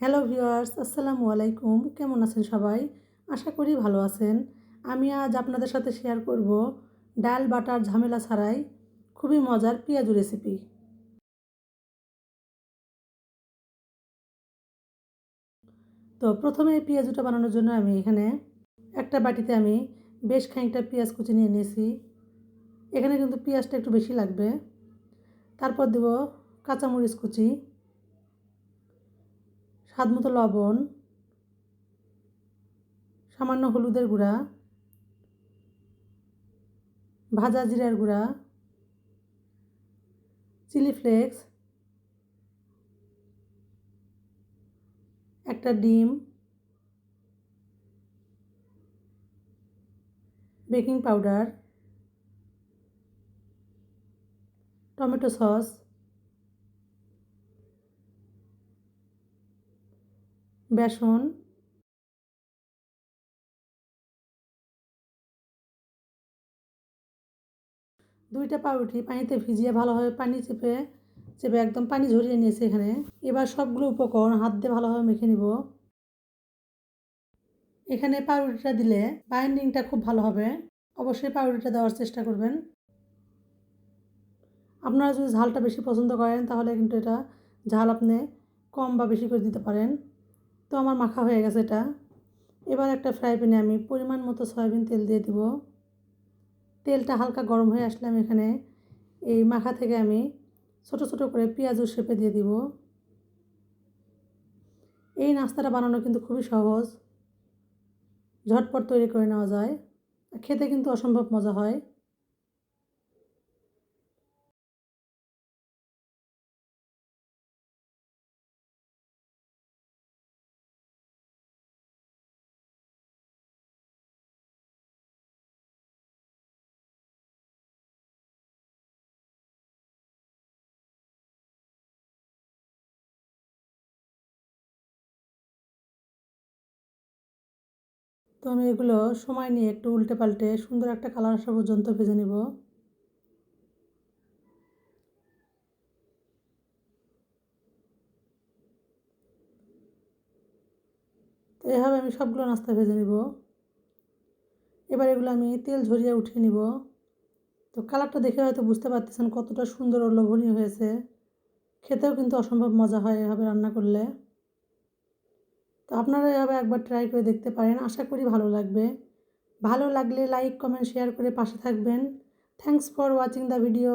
Hello viewers, আসসালামু আলাইকুম। কেমন আছেন সবাই? আশা করি ভালো আছেন। আমি আজ আপনাদের সাথে শেয়ার করব ডাল বাটার ঝামেলা ছাড়াই খুবই মজার পেঁয়াজু রেসিপি তো প্রথমে এই পেঁয়াজুটা বানানোর জন্য আমি এখানে একটা বাটিতে আমি বেশ খানিকটা পেঁয়াজ কুচি নিয়ে নিয়েছি। এখানে কিন্তু পেঁয়াজটা একটু বেশি লাগবে। তারপর দেব কাঁচামরিচ কুচি। স্বাদ মতো লবণ, সামান্য হলুদের গুঁড়া, ভাজা জিরার গুঁড়া, চিলি ফ্লেক্স, একটা ডিম, বেকিং পাউডার, টমেটো সস বেসন দুইটা পাউরুটি পানিতে ভিজিয়ে ভালোভাবে পানি চেপে চেপে একদম পানি ঝরিয়ে নিয়েছে এখানে। এবার সবগুলো উপকরণ হাত দিয়ে ভালোভাবে মেখে নিব। এখানে পাউরুটিটা দিলে বাইন্ডিংটা খুব ভালো হবে। অবশ্যই পাউরুটিটা দেওয়ার চেষ্টা করবেন। আপনারা যদি ঝালটা বেশি পছন্দ করেন তাহলে কিন্তু এটা ঝাল আপনি কম বা বেশি করে দিতে পারেন। তো আমার মাখা হয়ে গেছে এটা। এবার একটা ফ্রাই প্যানে আমি পরিমাণ মতো সয়াবিন তেল দিয়ে দিব। তেলটা হালকা গরম হয়ে আসলে আমি এখানে এই মাখা থেকে আমি ছোট ছোট করে পেঁয়াজও শেপে দিয়ে দিব। এই নাস্তাটা বানানো কিন্তু খুবই সহজ। ঝটপট তৈরি করে নেওয়া যায়। খেতে কিন্তু অসম্ভব মজা হয়। তো আমি এগুলো সময় নিয়ে একটু উল্টে পাল্টে সুন্দর একটা কালার আসা পর্যন্ত ভেজে নেব। তো এভাবে আমি সবগুলো নাস্তা ভেজে নিব। এবার এগুলো আমি তেল ঝরিয়ে উঠিয়ে নিব। তো কালারটা দেখে হয়তো বুঝতে পারতেছেন কতটা সুন্দর ও লোভনীয় হয়েছে। খেতেও কিন্তু অসম্ভব মজা হয় এভাবে রান্না করলে। আপনারা এভাবে একবার ট্রাই করে দেখতে পারেন। আশা করি ভালো লাগবে। ভালো লাগলে লাইক কমেন্ট শেয়ার করে পাশে থাকবেন। Thanks for watching the video